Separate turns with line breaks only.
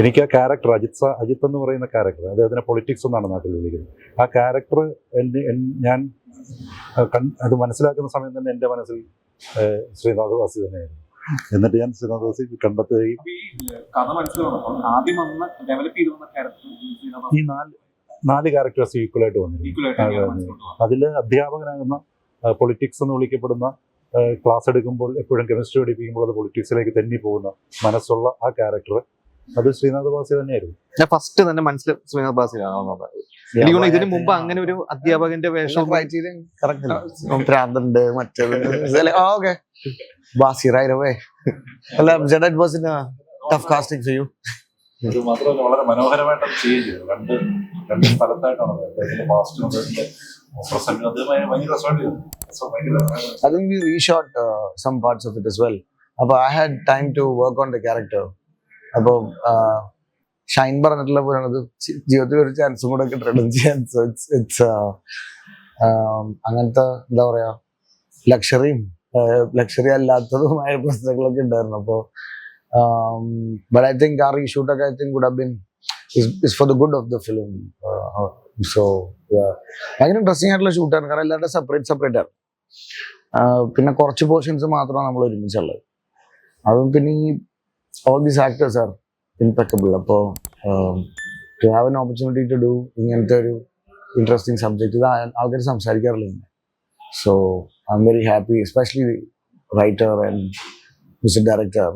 എനിക്ക് ആ ക്യാരക്ടർ അജിത് സാ അജിത്ത് എന്ന് പറയുന്ന ക്യാരക്ടർ അദ്ദേഹത്തിന്റെ പൊളിറ്റിക്സ് എന്നാണ് നാട്ടിൽ വിളിക്കുന്നത്. ആ ക്യാരക്ടർ എന്റെ ഞാൻ അത് മനസ്സിലാക്കുന്ന സമയം തന്നെ എന്റെ മനസ്സിൽ ശ്രീനാഥ് വാസി തന്നെയായിരുന്നു. എന്നിട്ട് ഞാൻ ശ്രീനാഥ് വാസി കണ്ടെത്തുകയും
ഈ
നാല് നാല് ക്യാരക്ടേഴ്സ് ഈക്വലായിട്ട് വന്നിരുന്നു. അതിൽ അധ്യാപകനാകുന്ന പൊളിറ്റിക്സ് എന്ന് വിളിക്കപ്പെടുന്ന ക്ലാസ് എടുക്കുമ്പോൾ എപ്പോഴും കെമിസ്ട്രി പഠിപ്പിക്കുമ്പോൾ അത് പൊളിറ്റിക്സിലേക്ക് തെന്നി പോകുന്ന മനസ്സുള്ള ആ ക്യാരക്ടർ അത് ശ്രീനാഥ് ബാസി തന്നെയായിരുന്നു.
ഞാൻ ഫസ്റ്റ് തന്നെ മനസ്സിൽ ശ്രീനാഥ് ബാസി എനിക്ക് തോന്നുന്നു ഇതിനു മുമ്പ് അങ്ങനെ ഒരു അധ്യാപകന്റെ വേഷം
ഭ്രാന്തുണ്ട് മറ്റേത് ഓക്കെ. ബാസി റൈറ്റ് അവേ അല്ല ജഡ് it was in tough casting for you
ഇത് മാത്രമല്ല വളരെ മനോഹരമായിട്ട് അത് ചെയ്യുകയും ചെയ്തു. രണ്ട് രണ്ട് സ്ഥലത്തായിട്ടാണ് അത്. അദ്ദേഹത്തിന്റെ പാസ്റ്റും അദ്ദേഹത്തിന്റെ പ്രസന്റ് അത് ഭയങ്കര രസമായിട്ട് ചെയ്തു. രസം ഭയങ്കര
I think we reshot uh, some parts of it as well. അപ്പോൾ I had time to work on the character. Shine പറഞ്ഞിട്ടുള്ള പോലെയാണ് ജീവിതത്തിൽ ഒരു ചാൻസും കൂടെ കിട്ടുന്നുണ്ട് ചാൻസ് ഇറ്റ്സ് അങ്ങനത്തെ എന്താ പറയാ ലക്ഷറിയും ലക്ഷറി അല്ലാത്തതുമായ പ്രശ്നങ്ങളൊക്കെ ഉണ്ടായിരുന്നു. അപ്പോൾ ഗുഡ് ദ ഇൻട്രസ്റ്റിംഗ് ആയിട്ടുള്ള ഷൂട്ടാണ് കാരണം സെപ്പറേറ്റ് സെപ്പറേറ്റ് ആണ്. പിന്നെ കുറച്ച് പോർഷൻസ് മാത്രമാണ് നമ്മൾ ഒരുമിച്ചുള്ളത്. അതും പിന്നെ ഈ all these actors are impeccable അപ്പോൾ to have an opportunity to do ഇങ്ങനത്തെ ഒരു ഇൻട്രസ്റ്റിംഗ് സബ്ജക്റ്റ് ഇത് ആൾക്കാർ സംസാരിക്കാറില്ല ഇങ്ങനെ. So I am very happy especially writer and music director